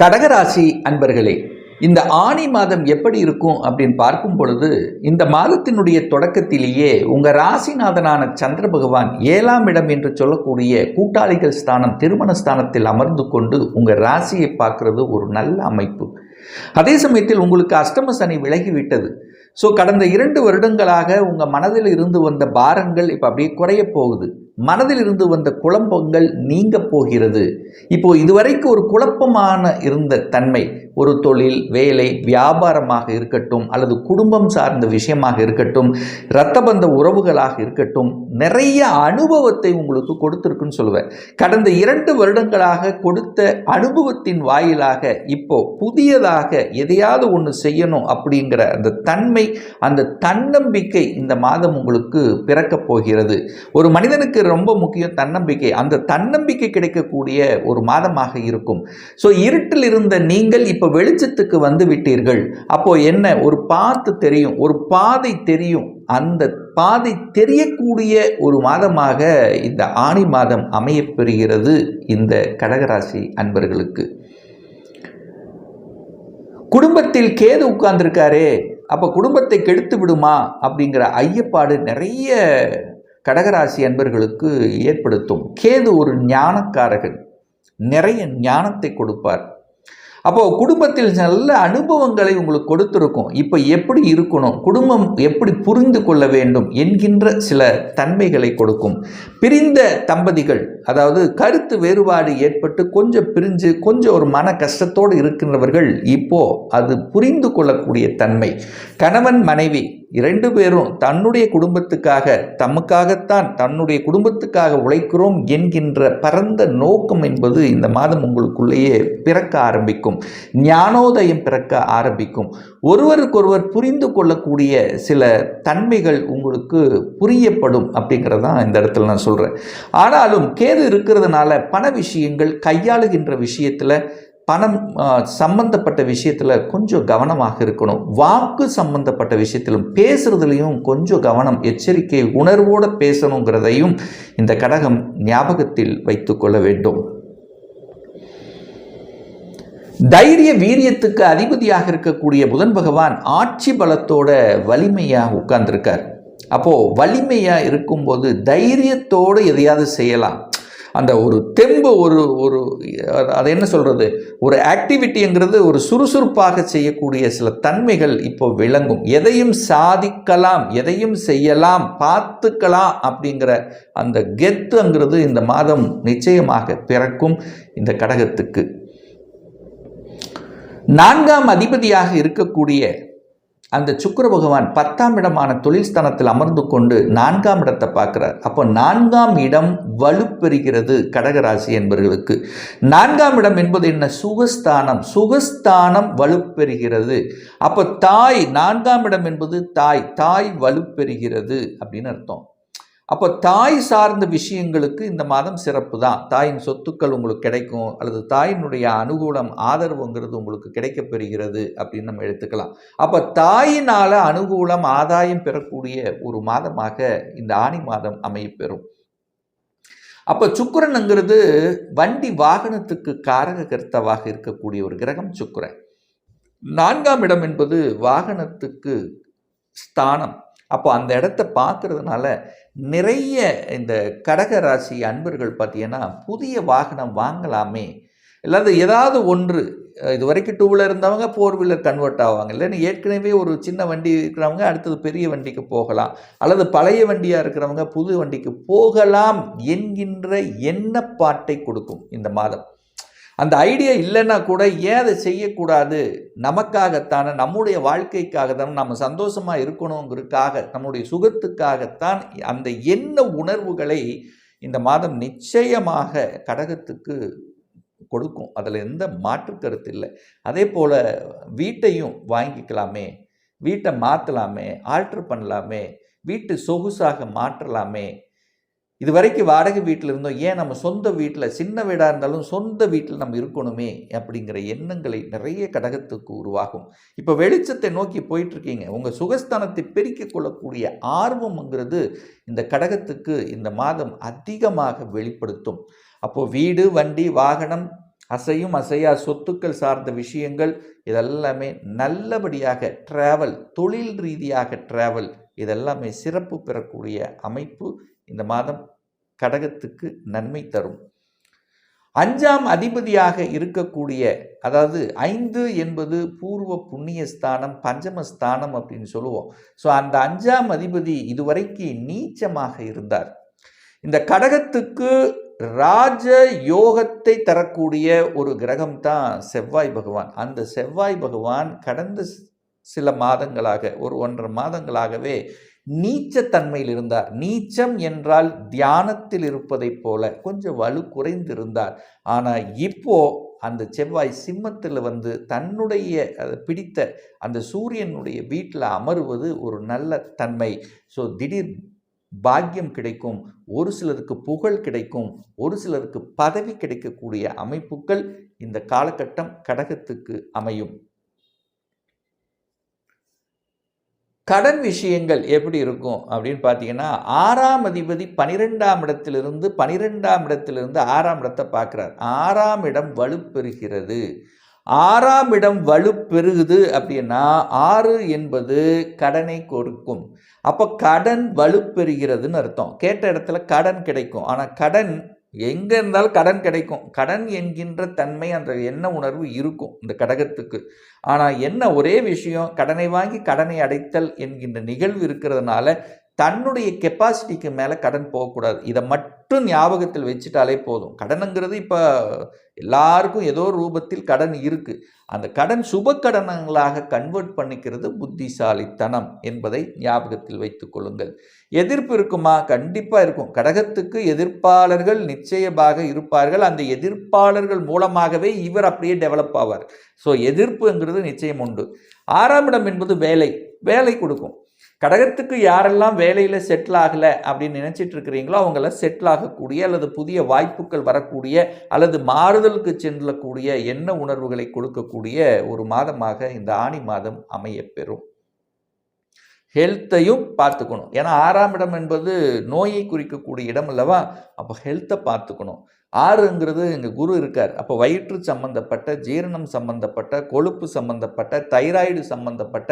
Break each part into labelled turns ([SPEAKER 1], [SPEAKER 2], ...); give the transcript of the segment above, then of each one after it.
[SPEAKER 1] கடகராசி அன்பர்களே இந்த ஆணி மாதம் எப்படி இருக்கும் அப்படின்னு பார்க்கும் பொழுது இந்த மாதத்தினுடைய தொடக்கத்திலேயே உங்கள் ராசிநாதனான சந்திர பகவான் ஏழாம் இடம் என்று சொல்லக்கூடிய கூட்டாளிகள் ஸ்தானம் திருமண ஸ்தானத்தில் அமர்ந்து கொண்டு உங்கள் ராசியை பார்க்கறது ஒரு நல்ல அமைப்பு. அதே சமயத்தில் உங்களுக்கு அஷ்டம சனி விலகிவிட்டது. ஸோ கடந்த இரண்டு வருடங்களாக உங்கள் மனதில் இருந்து வந்த பாரங்கள் இப்போ அப்படியே குறைய போகுது. மனதில் இருந்து வந்த குழப்பங்கள் நீங்க போகிறது. இப்போ இதுவரைக்கும் ஒரு குழப்பமான இருந்த தன்மை ஒரு தொழில் வேலை வியாபாரமாக இருக்கட்டும் அல்லது குடும்பம் சார்ந்த விஷயமாக இருக்கட்டும் இரத்தபந்த உறவுகளாக இருக்கட்டும் நிறைய அனுபவத்தை உங்களுக்கு கொடுத்துருக்குன்னு சொல்லுவேன். கடந்த இரண்டு வருடங்களாக கொடுத்த அனுபவத்தின் வாயிலாக இப்போ புதியதாக எதையாவது ஒன்று செய்யணும் அப்படிங்கிற அந்த தன்மை அந்த தன்னம்பிக்கை இந்த மாதம் உங்களுக்கு பிறக்கப் போகிறது. ஒரு மனிதனுக்கு ரொம்ப முக்கியம் தன்னம்பிக்கை. அந்த தன்னம்பிக்கை கிடைக்கக்கூடிய ஒரு மாதமாக இருக்கும். ஸோ இருட்டில் இருந்த நீங்கள் இப்போ வெளிச்சத்துக்கு வந்து விட்டீர்கள். அப்போ என்ன? ஒரு பார்த்து தெரியும். ஒரு பாதை தெரியும். அந்த பாதை தெரியக்கூடிய ஒரு மாதமாக இந்த ஆணி மாதம் அமையப்பெறுகிறது இந்த கடகராசி அன்பர்களுக்கு. குடும்பத்தில் கேது உட்கார்ந்துருக்காரே. அப்போ குடும்பத்தை கெடுத்து விடுமா? அப்படிங்கிற ஐயப்பாடு நிறைய கடகராசி அன்பர்களுக்கு ஏற்படுத்தும். கேது ஒரு ஞானக்காரகன். நிறைய ஞானத்தை கொடுப்பார். அப்போது குடும்பத்தில் நல்ல அனுபவங்களை உங்களுக்கு கொடுத்துருக்கும். இப்போ எப்படி இருக்கணும்? குடும்பம் எப்படி புரிந்து கொள்ள வேண்டும்? என்கின்ற சில தன்மைகளை கொடுக்கும். பிரிந்த தம்பதிகள் அதாவது கருத்து வேறுபாடு ஏற்பட்டு கொஞ்சம் பிரிஞ்சு கொஞ்சம் ஒரு மன கஷ்டத்தோடு இருக்கின்றவர்கள் இப்போ அது புரிந்து கொள்ளக்கூடிய தன்மை. கணவன் மனைவி இரண்டு பேரும் தன்னுடைய குடும்பத்துக்காக தமக்காகத்தான் தன்னுடைய குடும்பத்துக்காக உழைக்கிறோம் என்கின்ற பரந்த நோக்கம் என்பது இந்த மாதம் உங்களுக்குள்ளேயே பிறக்க ஆரம்பிக்கும். ஞானோதயம் பிறக்க ஆரம்பிக்கும். ஒருவருக்கொருவர் புரிந்து கொள்ளக்கூடிய சில தன்மைகள் உங்களுக்கு புரியப்படும் அப்படிங்கிறதான் இந்த இடத்துல நான் சொல்கிறேன் ஆனாலும் கேது இருக்கிறதுனால பண விஷயங்கள் கையாளுகின்ற விஷயத்தில் பணம் சம்பந்தப்பட்ட விஷயத்தில் கொஞ்சம் கவனமாக இருக்கணும். வாக்கு சம்பந்தப்பட்ட விஷயத்திலும் பேசுறதுலையும் கொஞ்சம் கவனம் எச்சரிக்கை உணர்வோடு பேசணுங்கிறதையும் இந்த கடகம் ஞாபகத்தில் வைத்துக்கொள்ள வேண்டும். தைரிய வீரியத்துக்கு அதிபதியாக இருக்கக்கூடிய புதன் பகவான் ஆட்சி பலத்தோட வலிமையாக உட்கார்ந்துருக்கார். அப்போது வலிமையாக இருக்கும்போது தைரியத்தோடு எதையாவது செய்யலாம். அந்த ஒரு தெம்பு ஒரு ஒரு அது என்ன சொல்கிறது ஒரு ஆக்டிவிட்டிங்கிறது ஒரு சுறுசுறுப்பாக செய்யக்கூடிய சில தன்மைகள் இப்போ விளங்கும். எதையும் சாதிக்கலாம் எதையும் செய்யலாம் பார்த்துக்கலாம் அப்படிங்கிற அந்த கெத்துங்கிறது இந்த மாதம் நிச்சயமாக பிறக்கும் இந்த கடகத்துக்கு. நான்காம் அதிபதியாக இருக்கக்கூடிய அந்த சுக்கர பகவான் பத்தாம் இடமான தொழில் ஸ்தானத்தில் அமர்ந்து கொண்டு நான்காம் இடத்தை பார்க்குறார். அப்போ நான்காம் இடம் வலுப்பெறுகிறது கடகராசி என்பவர்களுக்கு நான்காம் இடம் என்பது என்ன? சுகஸ்தானம். சுகஸ்தானம் வலுப்பெறுகிறது. அப்போ தாய் நான்காம் இடம் என்பது தாய். தாய் வலுப்பெறுகிறது அப்படின்னு அர்த்தம். அப்போ தாய் சார்ந்த விஷயங்களுக்கு இந்த மாதம் சிறப்பு தான் தாயின் சொத்துக்கள் உங்களுக்கு கிடைக்கும் அல்லது தாயினுடைய அனுகூலம் ஆதரவுங்கிறது உங்களுக்கு கிடைக்கப் பெறுகிறது அப்படின்னு நம்ம எடுத்துக்கலாம். அப்போ தாயினால் அனுகூலம் ஆதாயம் பெறக்கூடிய ஒரு மாதமாக இந்த ஆணி மாதம் அமையப்பெறும். அப்போ சுக்கரனுங்கிறது வண்டி வாகனத்துக்கு காரக கர்த்தவாக இருக்கக்கூடிய ஒரு கிரகம் சுக்கிரன். நான்காம் இடம் என்பது வாகனத்துக்கு ஸ்தானம். அப்போ அந்த இடத்த பார்க்குறதுனால நிறைய இந்த கடக ராசி அன்பர்கள் பார்த்தீங்கன்னா புதிய வாகனம் வாங்கலாமே. இல்லாத ஏதாவது ஒன்று இது வரைக்கும் டூ வீலர் இருந்தவங்க ஃபோர் வீலர் கன்வெர்ட் ஆவாங்க. இல்லைன்னு ஏற்கனவே ஒரு சின்ன வண்டி இருக்கிறவங்க அடுத்தது பெரிய வண்டிக்கு போகலாம். அல்லது பழைய வண்டியாக இருக்கிறவங்க புது வண்டிக்கு போகலாம் என்கின்ற எண்ணப்பாட்டை கொடுக்கும் இந்த மாதம். அந்த ஐடியா இல்லைன்னா கூட ஏன் அதை செய்யக்கூடாது? நமக்காகத்தானே நம்முடைய வாழ்க்கைக்காக தான் நம்ம சந்தோஷமாக இருக்கணுங்கிறதுக்காக நம்முடைய சுகத்துக்காகத்தான் அந்த என்ன உணர்வுகளை இந்த மாதம் நிச்சயமாக கடகத்துக்கு கொடுக்கும். அதில் எந்த மாற்று கருத்து இல்லை. அதே போல் வீட்டையும் வாங்கிக்கலாமே வீட்டை மாற்றலாமே ஆல்ட்ரு பண்ணலாமே வீட்டு சொகுசாக மாற்றலாமே இது வரைக்கும் வாடகை வீட்டில் இருந்தோம். ஏன் நம்ம சொந்த வீட்டில் சின்ன வீடாக இருந்தாலும் சொந்த வீட்டில் நம்ம இருக்கணுமே அப்படிங்கிற எண்ணங்களை நிறைய கடகத்துக்கு உருவாகும். இப்போ வெளிச்சத்தை நோக்கி போயிட்டுருக்கீங்க. உங்கள் சுகஸ்தானத்தை பெருக்கிக் கொள்ளக்கூடிய ஆர்வம்ங்கிறது இந்த கடகத்துக்கு இந்த மாதம் அதிகமாக வெளிப்படுத்தும். அப்போது வீடு வண்டி வாகனம் அசையும் அசையா சொத்துக்கள் சார்ந்த விஷயங்கள் இதெல்லாமே நல்லபடியாக ட்ராவல் தொழில் ரீதியாக ட்ராவல் இதெல்லாமே சிறப்பு பெறக்கூடிய அமைப்பு இந்த மாதம் கடகத்துக்கு நன்மை தரும். அஞ்சாம் அதிபதியாக இருக்கக்கூடிய அதாவது ஐந்து என்பது பூர்வ புண்ணிய ஸ்தானம் பஞ்சமஸ்தானம் அப்படின்னு சொல்லுவோம். ஸோ அந்த அஞ்சாம் அதிபதி இதுவரைக்கு நீச்சமாக இருந்தார். இந்த கடகத்துக்கு ராஜ யோகத்தை தரக்கூடிய ஒரு கிரகம் தான் செவ்வாய் பகவான். அந்த செவ்வாய் பகவான் கடந்த சில மாதங்களாக ஒரு ஒன்றரை மாதங்களாகவே நீச்சத்தன்மையில் இருந்தார். நீச்சம் என்றால் தியானத்தில் இருப்பதைப் போல கொஞ்சம் வலு குறைந்திருந்தார். ஆனால் இப்போ அந்த செவ்வாய் சிம்மத்தில் வந்து தன்னுடைய அதை பிடித்த அந்த சூரியனுடைய வீட்டில் அமருவது ஒரு நல்ல தன்மை. ஸோ திடீர் பாக்கியம் கிடைக்கும் ஒரு சிலருக்கு புகழ் கிடைக்கும் ஒரு சிலருக்கு பதவி கிடைக்கக்கூடிய அமைப்புகள் இந்த காலகட்டம் கடகத்துக்கு அமையும். கடன் விஷயங்கள் எப்படி இருக்கும் அப்படின்னு பார்த்தீங்கன்னா ஆறாம் அதிபதி பனிரெண்டாம் இடத்திலிருந்து பனிரெண்டாம் இடத்திலிருந்து ஆறாம் இடத்தை பார்க்குறார். ஆறாம் இடம் வலுப்பெறுகிறது. ஆறாம் இடம் வலுப்பெருகுது அப்படின்னா ஆறு என்பது கடனை கொடுக்கும். அப்போ கடன் வலுப்பெறுகிறதுன்னு அர்த்தம். கேட்ட இடத்துல கடன் கிடைக்கும். ஆனால் கடன் எங்கே இருந்தாலும் கடன் கிடைக்கும். கடன் என்கின்ற தன்மை அந்த எண்ண உணர்வு இருக்கும் இந்த கடகத்துக்கு. ஆனால் என்ன ஒரே விஷயம் கடனை வாங்கி கடனை அடைத்தல் என்கின்ற நிகழ்வு இருக்கிறதுனால தன்னுடைய கெப்பாசிட்டிக்கு மேலே கடன் போகக்கூடாது. இதை மட்டும் ஞாபகத்தில் வச்சுட்டாலே போதும். கடனுங்கிறது இப்போ எல்லாருக்கும் ஏதோ ரூபத்தில் கடன் இருக்குது அந்த கடன் சுப கடனங்களாக கன்வெர்ட் பண்ணிக்கிறது புத்திசாலித்தனம் என்பதை ஞாபகத்தில் வைத்து கொள்ளுங்கள். எதிர்ப்பு இருக்குமா? கண்டிப்பாக இருக்கும். கடகத்துக்கு எதிர்ப்பாளர்கள் நிச்சயமாக இருப்பார்கள். அந்த எதிர்ப்பாளர்கள் மூலமாகவே இவர் அப்படியே டெவலப் ஆவார். ஸோ எதிர்ப்புங்கிறது நிச்சயம் உண்டு. ஆறாம் இடம் என்பது வேலை. வேலை கொடுக்கும். கடகத்துக்கு யாரெல்லாம் வேலையில் செட்டில் ஆகலை அப்படின்னு நினச்சிட்டு இருக்கிறீங்களோ அவங்கள செட்டில் ஆகக்கூடிய அல்லது புதிய வாய்ப்புகள் வரக்கூடிய அல்லது மாறுதலுக்கு செல்லக்கூடிய எண்ண உணர்வுகளை கொடுக்கக்கூடிய ஒரு மாதமாக இந்த ஆணி மாதம் அமையப்பெறும் ஹெல்த்தையும் பார்த்துக்கணும். ஏன்னா ஆறாம் இடம் என்பது நோயை குறிக்கக்கூடிய இடம் அல்லவா? அப்போ ஹெல்த்தை பார்த்துக்கணும். ஆறுங்கிறது எங்கள் குரு இருக்கார். அப்போ வயிற்று சம்பந்தப்பட்ட ஜீரணம் சம்பந்தப்பட்ட கொழுப்பு சம்பந்தப்பட்ட தைராய்டு சம்பந்தப்பட்ட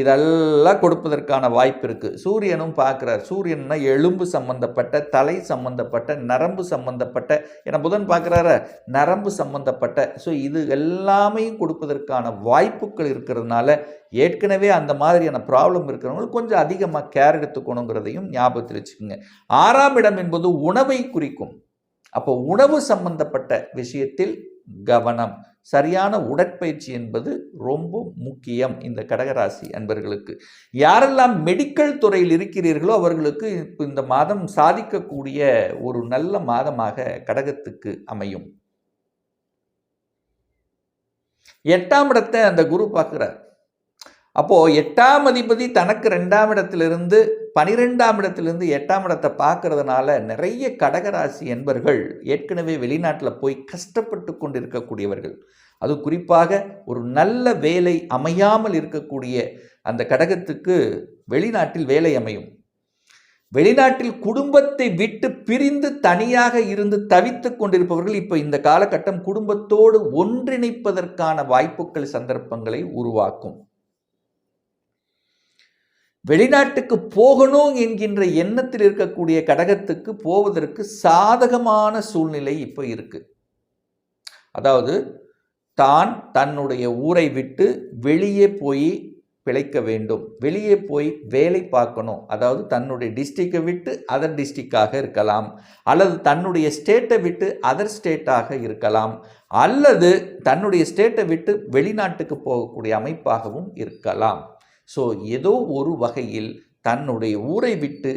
[SPEAKER 1] இதெல்லாம் கொடுப்பதற்கான வாய்ப்பு இருக்குது சூரியனும் பார்க்குறார். சூரியன்னா எலும்பு சம்பந்தப்பட்ட தலை சம்பந்தப்பட்ட நரம்பு சம்பந்தப்பட்ட ஏன்னா புதன் பார்க்குறார? நரம்பு சம்பந்தப்பட்ட. ஸோ இது எல்லாமே கொடுப்பதற்கான வாய்ப்புகள் இருக்கிறதுனால ஏற்கனவே அந்த மாதிரியான ப்ராப்ளம் இருக்கிறவங்களுக்கு கொஞ்சம் அதிகமாக கேர் எடுத்துக்கணுங்கிறதையும் ஞாபகத்தில் வச்சுக்கோங்க. ஆறாம் இடம் என்பது உணவை குறிக்கும். அப்போ உணவு சம்பந்தப்பட்ட விஷயத்தில் கவனம். சரியான உடற்பயிற்சி என்பது ரொம்ப முக்கியம் இந்த கடகராசி அன்பர்களுக்கு. யாரெல்லாம் மெடிக்கல் துறையில் இருக்கிறீர்களோ அவர்களுக்கு இப்போ இந்த மாதம் சாதிக்கக்கூடிய ஒரு நல்ல மாதமாக கடகத்துக்கு அமையும். எட்டாம் இடத்தை அந்த குரு பார்க்குறார். அப்போது எட்டாம் அதிபதி தனக்கு ரெண்டாம் இடத்திலிருந்து பனிரெண்டாம் இடத்திலிருந்து எட்டாம் இடத்தை பார்க்கறதுனால நிறைய கடகராசி என்பர்கள் ஏற்கனவே வெளிநாட்டில் போய் கஷ்டப்பட்டு கொண்டு இருக்கக்கூடியவர்கள் அது குறிப்பாக ஒரு நல்ல வேலை அமையாமல் இருக்கக்கூடிய அந்த கடகத்துக்கு வெளிநாட்டில் வேலை அமையும். வெளிநாட்டில் குடும்பத்தை விட்டு பிரிந்து தனியாக இருந்து தவித்து கொண்டிருப்பவர்கள் இப்போ இந்த காலகட்டம் குடும்பத்தோடு ஒன்றிணைப்பதற்கான வாய்ப்புகள் சந்தர்ப்பங்களை உருவாக்கும். வெளிநாட்டுக்கு போகணும் என்கின்ற எண்ணத்தில் இருக்கக்கூடிய கடகத்துக்கு போவதற்கு சாதகமான சூழ்நிலை இப்போ இருக்கு. அதாவது தான் தன்னுடைய ஊரை விட்டு வெளியே போய் பிழைக்க வேண்டும். வெளியே போய் வேலை பார்க்கணும். அதாவது தன்னுடைய டிஸ்ட்ரிக்டை விட்டு அதர் டிஸ்ட்ரிக்டாக இருக்கலாம். அல்லது தன்னுடைய ஸ்டேட்டை விட்டு அதர் ஸ்டேட்டாக இருக்கலாம். அல்லது தன்னுடைய ஸ்டேட்டை விட்டு வெளிநாட்டுக்கு போகக்கூடிய அமைப்பாகவும் இருக்கலாம். ஸோ ஏதோ ஒரு வகையில் தன்னுடைய ஊரை விட்டு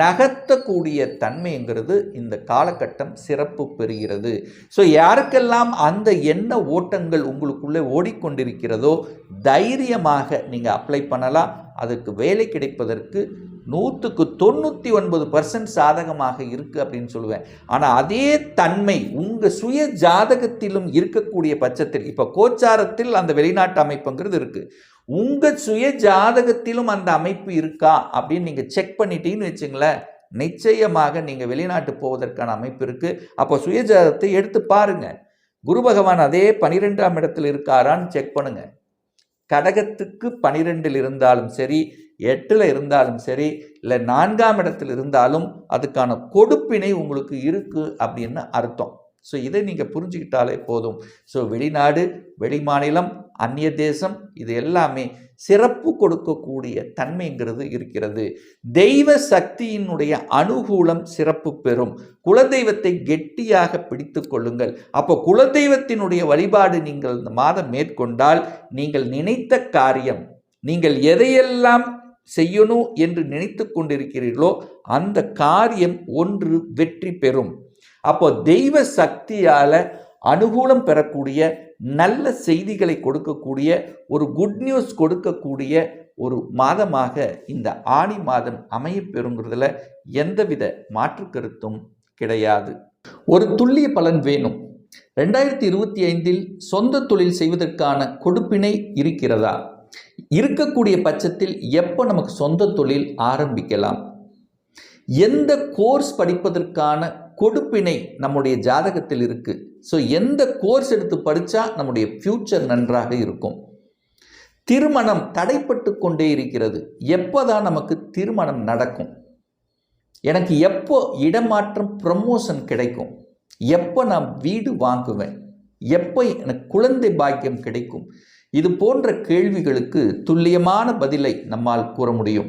[SPEAKER 1] நகர்த்தக்கூடிய தன்மைங்கிறது இந்த காலகட்டம் சிறப்பு பெறுகிறது. ஸோ யாருக்கெல்லாம் அந்த எண்ண ஓட்டங்கள் உங்களுக்குள்ளே ஓடிக்கொண்டிருக்கிறதோ தைரியமாக நீங்கள் அப்ளை பண்ணலாம். அதுக்கு வேலை கிடைப்பதற்கு நூற்றுக்கு தொண்ணூற்றி ஒன்பது பர்சன்ட் சாதகமாக இருக்குது அப்படின்னு சொல்லுவேன். ஆனால் அதே தன்மை உங்கள் சுய ஜாதகத்திலும் இருக்கக்கூடிய பட்சத்தில் இப்போ கோச்சாரத்தில் அந்த வெளிநாட்டு அமைப்புங்கிறது இருக்குது உங்கள் சுய ஜாதகத்திலும் அந்த அமைப்பு இருக்கா அப்படின்னு நீங்கள் செக் பண்ணிட்டீங்கன்னு வச்சுங்களேன் நிச்சயமாக நீங்கள் வெளிநாட்டு போவதற்கான அமைப்பு இருக்குது அப்போ சுய ஜாதகத்தை எடுத்து பாருங்கள் குரு பகவான் அதே பனிரெண்டாம் இடத்தில் இருக்காரான்னு செக் பண்ணுங்கள் கடகத்துக்கு பனிரெண்டில் இருந்தாலும் சரி எட்டில் இருந்தாலும் சரி இல்லை நான்காம் இடத்தில் இருந்தாலும் அதுக்கான கொடுப்பினை உங்களுக்கு இருக்குது அப்படின்னு அர்த்தம். ஸோ இதை நீங்கள் புரிஞ்சுக்கிட்டாலே போதும். ஸோ வெளிநாடு வெளிமாநிலம் அந்நிய தேசம் இது எல்லாமே சிறப்பு கொடுக்கக்கூடிய தன்மைங்கிறது இருக்கிறது. தெய்வ சக்தியினுடைய அனுகூலம் சிறப்பு பெறும். குலதெய்வத்தை கெட்டியாக பிடித்து கொள்ளுங்கள். அப்போ குலதெய்வத்தினுடைய வழிபாடு நீங்கள் இந்த மாதம் மேற்கொண்டால் நீங்கள் நினைத்த காரியம் நீங்கள் எதையெல்லாம் செய்யணும் என்று நினைத்து கொண்டிருக்கிறீர்களோ அந்த காரியம் ஒன்று வெற்றி பெறும். அப்போ தெய்வ சக்தியால் அனுகூலம் பெறக்கூடிய நல்ல செய்திகளை கொடுக்கக்கூடிய ஒரு குட் நியூஸ் கொடுக்கக்கூடிய ஒரு மாதமாக இந்த ஆணி மாதம் அமைய பெறுங்கிறதுல எந்தவித மாற்று கருத்தும் கிடையாது. ஒரு துல்லிய பலன் வேணும். ரெண்டாயிரத்தி இருபத்தி ஐந்தில் சொந்த தொழில் செய்வதற்கான கொடுப்பினை இருக்கிறதா? இருக்கக்கூடிய பட்சத்தில் எப்போ நமக்கு சொந்த தொழில் ஆரம்பிக்கலாம்? எந்த கோர்ஸ் படிப்பதற்கான கொடுப்பினை நம்முடைய ஜாதகத்தில் இருக்குது ஸோ எந்த கோர்ஸ் எடுத்து படித்தா நம்முடைய ஃப்யூச்சர் நன்றாக இருக்கும். திருமணம் தடைப்பட்டு கொண்டே இருக்கிறது. எப்போதான் நமக்கு திருமணம் நடக்கும்? எனக்கு எப்போ இடமாற்றம் ப்ரமோஷன் கிடைக்கும்? எப்போ நான் வீடு வாங்குவேன்? எப்போ எனக்கு குழந்தை பாக்கியம் கிடைக்கும்? இது போன்ற கேள்விகளுக்கு துல்லியமான பதிலை நம்மால் கூற முடியும்.